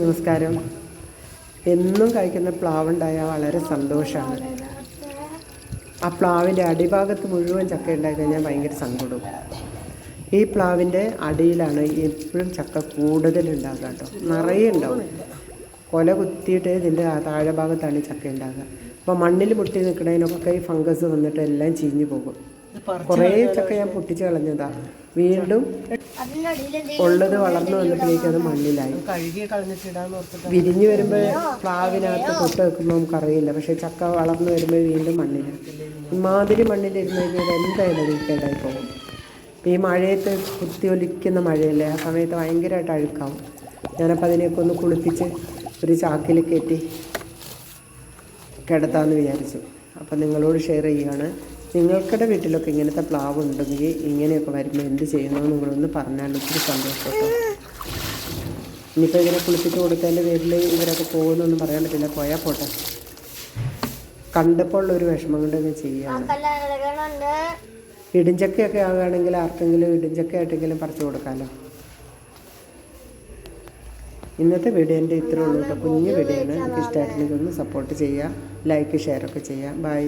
നമസ്കാരം. എന്നും കഴിക്കുന്ന പ്ലാവുണ്ടായാൽ വളരെ സന്തോഷമാണ് ആ പ്ലാവിന്റെ അടിഭാഗത്ത് മുഴുവൻ ചക്ക ഉണ്ടായി കഴിഞ്ഞാൽ ഭയങ്കര സങ്കടവും. ഈ പ്ലാവിന്റെ അടിയിലാണ് എപ്പോഴും ചക്ക കൂടുതലുണ്ടാകുക കേട്ടോ. നിറയെ ഉണ്ടാവും. കൊല കുത്തിയിട്ട് ഇതിന്റെ താഴെ ഭാഗത്താണ് ചക്ക ഉണ്ടാകുക അപ്പോൾ മണ്ണിൽ മുട്ടി നിൽക്കുന്നതിനൊക്കെ ഈ ഫംഗസ് വന്നിട്ട് എല്ലാം ചീഞ്ഞു പോകും. കുറേ ചക്ക ഞാൻ പൊട്ടിച്ച് കളഞ്ഞതാണ് വീണ്ടും ഉള്ളത് വളർന്നു വന്നപ്പോഴേക്കും അത് മണ്ണിലായി. വിരിഞ്ഞു വരുമ്പോൾ പ്ലാവിനകത്ത് തൊട്ട് വെക്കുമ്പോൾ നമുക്കറിയില്ല പക്ഷെ ചക്ക വളർന്നു വരുമ്പോൾ വീണ്ടും മണ്ണിലായി ഇമാതിരി മണ്ണിലിരുന്ന് കഴിഞ്ഞാൽ എന്തായാലും അത് പോകും. ഈ മഴയത്ത് കുത്തി ഒലിക്കുന്ന മഴയല്ലേ? ആ സമയത്ത് ഭയങ്കരമായിട്ട് അഴുക്കാവും. ഞാനപ്പോൾ അതിനെയൊക്കെ ഒന്ന് കുളിപ്പിച്ച് ഒരു ചാക്കിൽ കയറ്റി കിടത്താമെന്ന് വിചാരിച്ചു. അപ്പം നിങ്ങളോട് ഷെയർ ചെയ്യുകയാണ്. നിങ്ങൾക്കിടെ വീട്ടിലൊക്കെ ഇങ്ങനത്തെ പ്ലാവ് ഉണ്ടെങ്കിൽ ഇങ്ങനെയൊക്കെ വരുമ്പോൾ എന്ത് ചെയ്യണമെന്ന് നിങ്ങളൊന്ന് പറഞ്ഞാൽ ഒത്തിരി സന്തോഷം കേട്ടോ ഇനിയിപ്പോൾ ഇങ്ങനെ കുളിപ്പിച്ച് കൊടുത്തതിന്റെ പേരിൽ ഇവരൊക്കെ പോകുന്നൊന്നും പറയാൻ പറ്റില്ല. പോയാൽ പോട്ടെ. കണ്ടപ്പോൾ ഉള്ളൊരു വിഷമം കൊണ്ടൊക്കെ ചെയ്യാം ഇടിഞ്ചക്കയൊക്കെ ആവുകയാണെങ്കിൽ ആർക്കെങ്കിലും ഇടിഞ്ചക്ക ആയിട്ടെങ്കിലും പറിച്ചു കൊടുക്കാമല്ലോ ഇന്നത്തെ വീഡിയോ എന്റെ ഇത്രേ ഉള്ളൂ കേട്ടോ. കുഞ്ഞു വീഡിയോ ആണ്. എനിക്ക് ഇഷ്ടമായിട്ടുണ്ടെങ്കിൽ ഒന്ന് സപ്പോർട്ട് ചെയ്യുക ലൈക്ക് ഷെയർ ഒക്കെ ചെയ്യുക. ബൈ